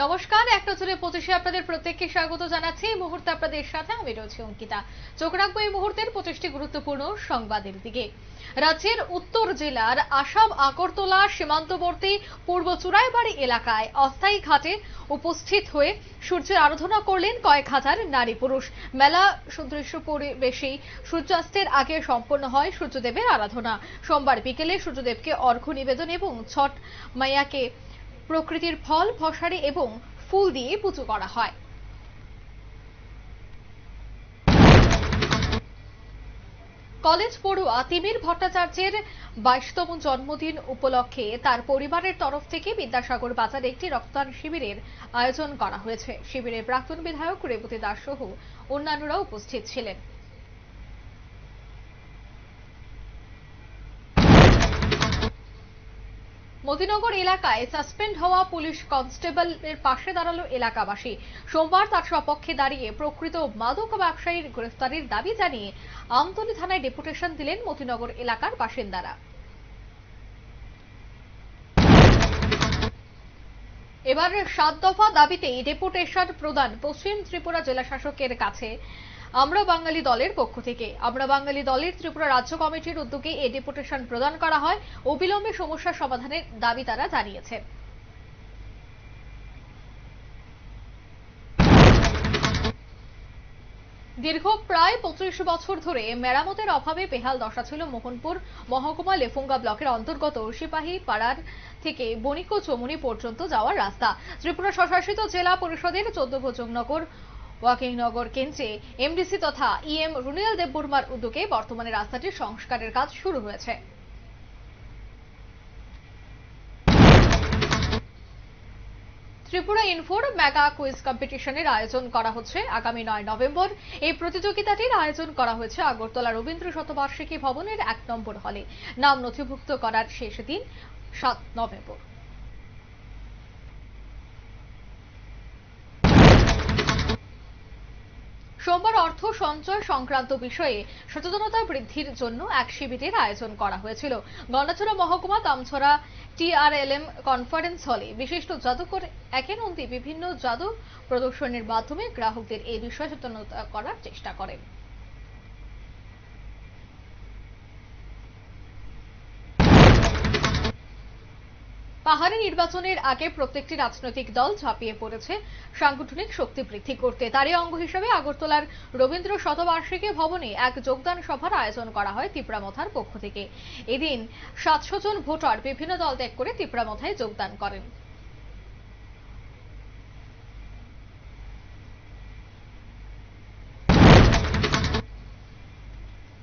নমস্কার, এক নজরে পঁচিশে আপনাদের প্রত্যেককে স্বাগত জানাচ্ছি। এই মুহূর্তে আপনাদের সাথে আমি রয়েছি অঙ্কিতা। চোখ রাখব এই মুহূর্তের পঁচিশটি গুরুত্বপূর্ণ সংবাদের দিকে। রাজ্যের উত্তর জেলার আসাম আকরতলা সীমান্তবর্তী, পূর্ব চুরাইবাড়ি এলাকায় অস্থায়ী ঘাটে উপস্থিত হয়ে সূর্যের আরাধনা করলেন কয়েক হাজার নারী পুরুষ। মেলা সুদৃশ্য পরিবেশেই সূর্যাস্তের আগে সম্পন্ন হয় সূর্যদেবের আরাধনা। সোমবার বিকেলে সূর্যদেবকে অর্ঘ্য নিবেদন এবং ছট মাইয়াকে প্রকৃতির ফল ফসারি এবং ফুল দিয়ে পুজো করা হয়। কলেজ পড়ুয়া তিমির ভট্টাচার্যের বাইশতম জন্মদিন উপলক্ষে তার পরিবারের তরফ থেকে বিদ্যাসাগর বাজারে একটি রক্তদান শিবিরের আয়োজন করা হয়েছে। শিবিরে প্রাক্তন বিধায়ক রেবতী দাস সহ অন্যান্যরা উপস্থিত ছিলেন। মতিনগর এলাকায় সাসপেন্ড হওয়া পুলিশ কনস্টেবলের পাশে দাঁড়াল এলাকাবাসী। সোমবার তার সপক্ষে দাঁড়িয়ে প্রকৃত মাদক ব্যবসায়ীর গ্রেফতারির দাবি জানিয়ে আমতলী থানায় ডেপুটেশন দিলেন মতিনগর এলাকার বাসিন্দারা। এবার সাত দফা দাবিতে ডেপুটেশন প্রদান পশ্চিম ত্রিপুরা জেলা শাসকের কাছে। আমরা বাঙালি দলের পক্ষ থেকে। আমরা বাঙালি দলের ত্রিপুরা রাজ্য কমিটির উদ্যোগে এই ডেপুটেশন প্রদান করা হয়। অবিলম্বে সমস্যা সমাধানের দাবি তারা জানিয়েছেন দীর্ঘ প্রায় পঁচিশ বছর ধরে মেরামতের অভাবে বেহাল দশা ছিল মোহনপুর মহকুমা লেফুঙ্গা ব্লকের অন্তর্গত সিপাহী পাড়ার থেকে বণিক চমুনি পর্যন্ত যাওয়ার রাস্তা। ত্রিপুরা স্বশাসিত জেলা পরিষদের চোদ্দ ভোজনগর, ওয়াকিংনগর কেন্দ্রে এমডিসি তথা ইএম রুনিয়াল দেববর্মার উদ্যোগে বর্তমানে রাস্তাটির সংস্কারের কাজ শুরু হয়েছে। ত্রিপুরা ইনফোর মেগা কুইজ কম্পিটিশনের আয়োজন করা হচ্ছে আগামী নয় নভেম্বর। এই প্রতিযোগিতাটির আয়োজন করা হয়েছে আগরতলা রবীন্দ্র শতবার্ষিকী ভবনের এক নম্বর হলে। নাম নথিভুক্ত করার শেষ দিন, সাত নভেম্বর। সোমবার অর্থ সঞ্চয় সংক্রান্ত বিষয়ে সচেতনতা বৃদ্ধির জন্য এক শিবিরের আয়োজন করা হয়েছিল। গন্ডাছড়া মহকুমা তামছড়া টিআরএলএম কনফারেন্স হলে বিশিষ্ট জাদুকর একে নন্দী বিভিন্ন জাদু প্রদর্শনের মাধ্যমে গ্রাহকদের এই বিষয়ে সচেতনতা করার চেষ্টা করেন। পাহাড়ি নির্বাচনের আগে প্রত্যেকটি রাজনৈতিক দল ঝাঁপিয়ে পড়েছে। সাংগঠনিক শক্তি বৃদ্ধি করতে তারই অঙ্গ হিসেবে আগরতলার রবীন্দ্র শতবার্ষিকী ভবনে এক যোগদান সভার আয়োজন করা হয় তিপ্রামথার পক্ষ থেকে। এদিন সাতশো জন ভোটার বিভিন্ন দল ত্যাগ করে তিপ্রামথায় যোগদান করেন।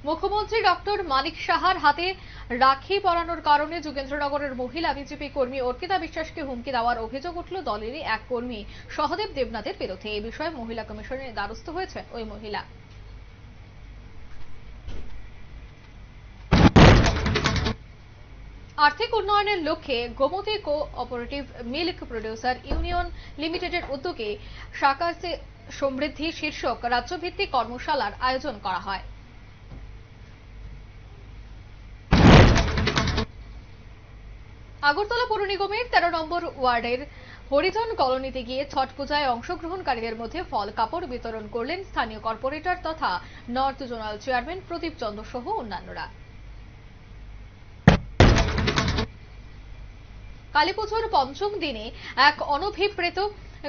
মুখ্যমন্ত্রী ডক্টর মানিক সাহার হাতে রাখি পরানোর কারণে যোগেন্দ্রনগরের মহিলা বিজেপি কর্মী অর্পিতা বিশ্বাসকে হুমকি দেওয়ার অভিযোগ উঠল দলেরই এক কর্মী। সহদেব দেবনাথের বিরুদ্ধে এই বিষয়ে মহিলা কমিশনের দ্বারস্থ হয়েছে ওই মহিলা। আর্থিক উন্নয়নের লক্ষ্যে Gomati cooperative milk producer union লিমিটেডের উদ্যোগে সাকাশে সমৃদ্ধি শীর্ষক রাজ্যভিত্তিক কর্মশালার আয়োজন করা হয়। আগরতলা পৌর নিগমের তেরো নম্বর ওয়ার্ডের হরিজন কলোনিতে গিয়ে ছট পূজায় অংশগ্রহণকারীদের মধ্যে ফল কাপড় বিতরণ করলেন স্থানীয় কর্পোরেটর তথা north zonal chairman Pradip Chandra সহ অন্যান্যরা। কালীপুজোর পঞ্চম দিনে এক অনভিপ্রেত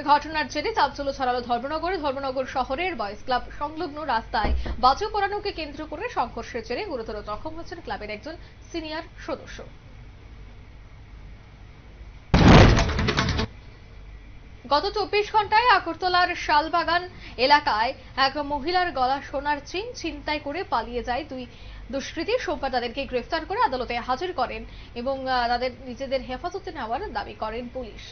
ঘটনার জেরে চাঞ্চল্য ছড়ালো ধর্মনগরে। ধর্মনগর শহরের বয়েজ ক্লাব সংলগ্ন রাস্তায় বাজু পড়ানোকে কেন্দ্র করে সংঘর্ষের জেরে গুরুতর জখম হয়েছেন ক্লাবের একজন সিনিয়র সদস্য। গত চব্বিশ ঘন্টায় আগরতলার শালবাগান এলাকায় এক মহিলার গলা সোনার চেন ছিনতাই করে পালিয়ে যায় দুই দুষ্কৃতী। সোমবার তাদেরকে গ্রেফতার করে আদালতে হাজির করেন এবং তাদের নিজেদের হেফাজতে নেওয়ার দাবি করেন পুলিশ।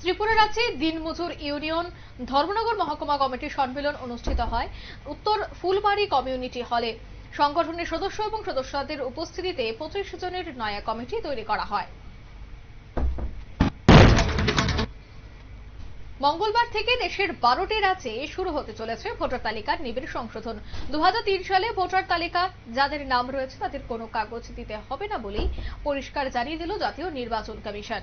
ত্রিপুরা রাজ্যে দিনমজুর ইউনিয়ন ধর্মনগর মহকুমা কমিটির সম্মেলন অনুষ্ঠিত হয়। উত্তর ফুলবাড়ি কমিউনিটি হলে সংগঠনের সদস্য এবং সদস্যদের উপস্থিতিতে পঁচিশ জনের নয়া কমিটি তৈরি করা হয়। মঙ্গলবার থেকে দেশের বারোটি রাজ্যে শুরু হতে চলেছে ভোটার তালিকার নিবিড় সংশোধন। দু হাজার তিন সালে ভোটার তালিকা, যাদের নাম রয়েছে তাদের কোনো কাগজ দিতে হবে না বলেই পরিষ্কার জানিয়ে দিল জাতীয় নির্বাচন কমিশন।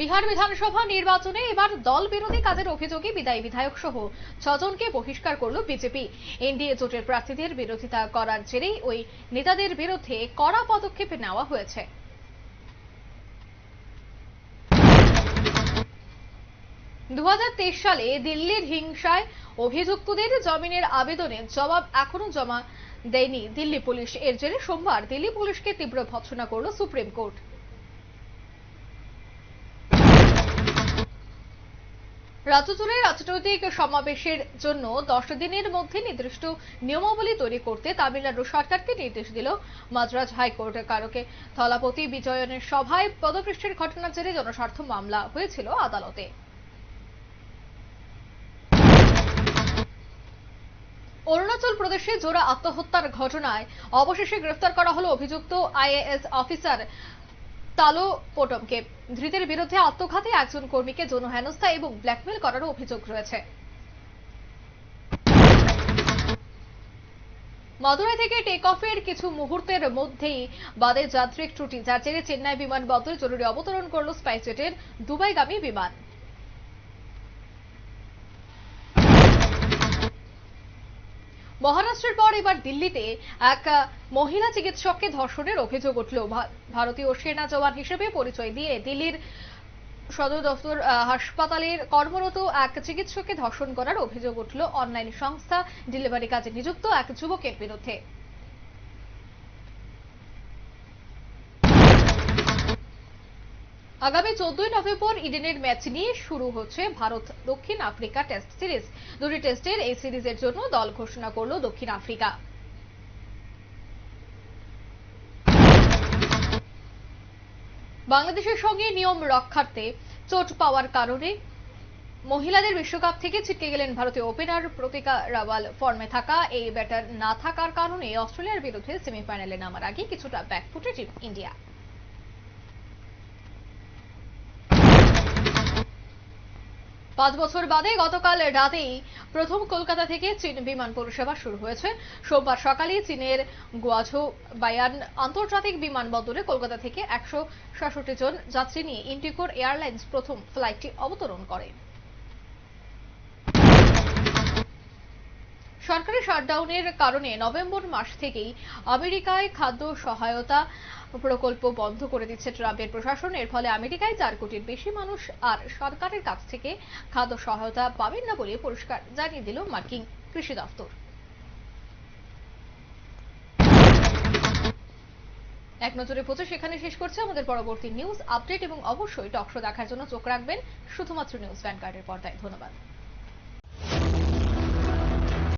বিহার বিধানসভা নির্বাচনে এবার দল বিরোধী কাজের অভিযোগে বিদায়ী বিধায়ক সহ ছজনকে বহিষ্কার করল বিজেপি। এনডিএ জোটের প্রার্থীদের বিরোধিতা করার জেরেই ওই নেতাদের বিরুদ্ধে কড়া পদক্ষেপ নেওয়া হয়েছে। দু হাজার তেইশ সালে দিল্লির হিংসায় অভিযুক্তদের জামিনের আবেদনের জবাব এখনও জমা দেয়নি দিল্লি পুলিশ। এর জেরে সোমবার দিল্লি পুলিশকে তীব্র ভৎসনা করল সুপ্রিম কোর্ট। রাজ্য জুড়ে রাজনৈতিক সমাবেশের জন্য দশ দিনের মধ্যে নির্দিষ্ট নিয়মাবলী তৈরি করতে তামিলনাড়ু সরকারকে নির্দেশ দিল মাদ্রাজ হাইকোর্ট। কারকে থলাপতি বিজয়নের সভায় পদপৃষ্ঠের ঘটনার জেরে জনস্বার্থ মামলা হয়েছিল আদালতে। অরুণাচল প্রদেশে জোড়া আত্মহত্যার ঘটনায় অবশেষে গ্রেফতার করা হলো অভিযুক্ত আইএএস অফিসার তালো পোটমকে। ধৃতের বিরুদ্ধে আত্মঘাতী একজন কর্মীকে যৌন হেনস্থা এবং ব্ল্যাকমেল করার অভিযোগ রয়েছে। মাদুরাই থেকে টেক অফের কিছু মুহূর্তের মধ্যেই বাদে যাত্রিক ত্রুটি, যার জেরে চেন্নাই বিমানবন্দরে জরুরি অবতরণ করল স্পাইসজেটের দুবাইগামী বিমান। মহারাষ্ট্রের পর এবার দিল্লিতে এক মহিলা চিকিৎসককে ধর্ষণের অভিযোগ উঠল। ভারতীয় সেনা জওয়ান হিসেবে পরিচয় দিয়ে দিল্লির সদর দফতর হাসপাতালের কর্মরত এক চিকিৎসককে ধর্ষণ করার অভিযোগ উঠল। অনলাইন সংস্থা ডেলিভারি কাজে নিযুক্ত এক যুবকের বিরুদ্ধে। আগামী চোদ্দই নভেম্বর ইডেনের ম্যাচ নিয়ে শুরু হচ্ছে ভারত দক্ষিণ আফ্রিকা টেস্ট সিরিজ। দুটি টেস্টের এই সিরিজের জন্য দল ঘোষণা করল দক্ষিণ আফ্রিকা। বাংলাদেশের সঙ্গে নিয়ম রক্ষার্থে চোট পাওয়ার কারণে মহিলাদের বিশ্বকাপ থেকে ছিটকে গেলেন ভারতীয় ওপেনার প্রতিকা রাওয়াল। ফর্মে থাকা এই ব্যাটার না থাকার কারণে অস্ট্রেলিয়ার বিরুদ্ধে সেমিফাইনালে নামার আগে কিছুটা ব্যাকফুটে টিম ইন্ডিয়া। পাঁচ বছর বাদে গতকাল রাতেই প্রথম কলকাতা থেকে চীন বিমান পরিষেবা শুরু হয়েছে। সোমবার সকালে চীনের গুয়াঝো বায়ান আন্তর্জাতিক বিমানবন্দরে কলকাতা থেকে একশো সাতষট্টি জন যাত্রী নিয়ে ইন্ডিগোর এয়ারলাইন্স প্রথম ফ্লাইটটি অবতরণ করে। সরকারি শাটডাউনের কারণে নভেম্বর মাস থেকেই আমেরিকায় খাদ্য সহায়তা প্রকল্প বন্ধ করে দিচ্ছে ট্রাম্পের প্রশাসন। এর ফলে আমেরিকায় চার কোটির বেশি মানুষ আর সরকারের কাছ থেকে খাদ্য সহায়তা পাবেন না বলে পরিষ্কার জানিয়ে দিল মার্কিন কৃষি দপ্তর। এক নজরে পৌঁছে সেখানে শেষ করছে আমাদের পরবর্তী নিউজ আপডেট এবং অবশ্যই টকশো দেখার জন্য চোখ রাখবেন শুধুমাত্র নিউজ ভ্যানগার্ডের পর্দায়। ধন্যবাদ।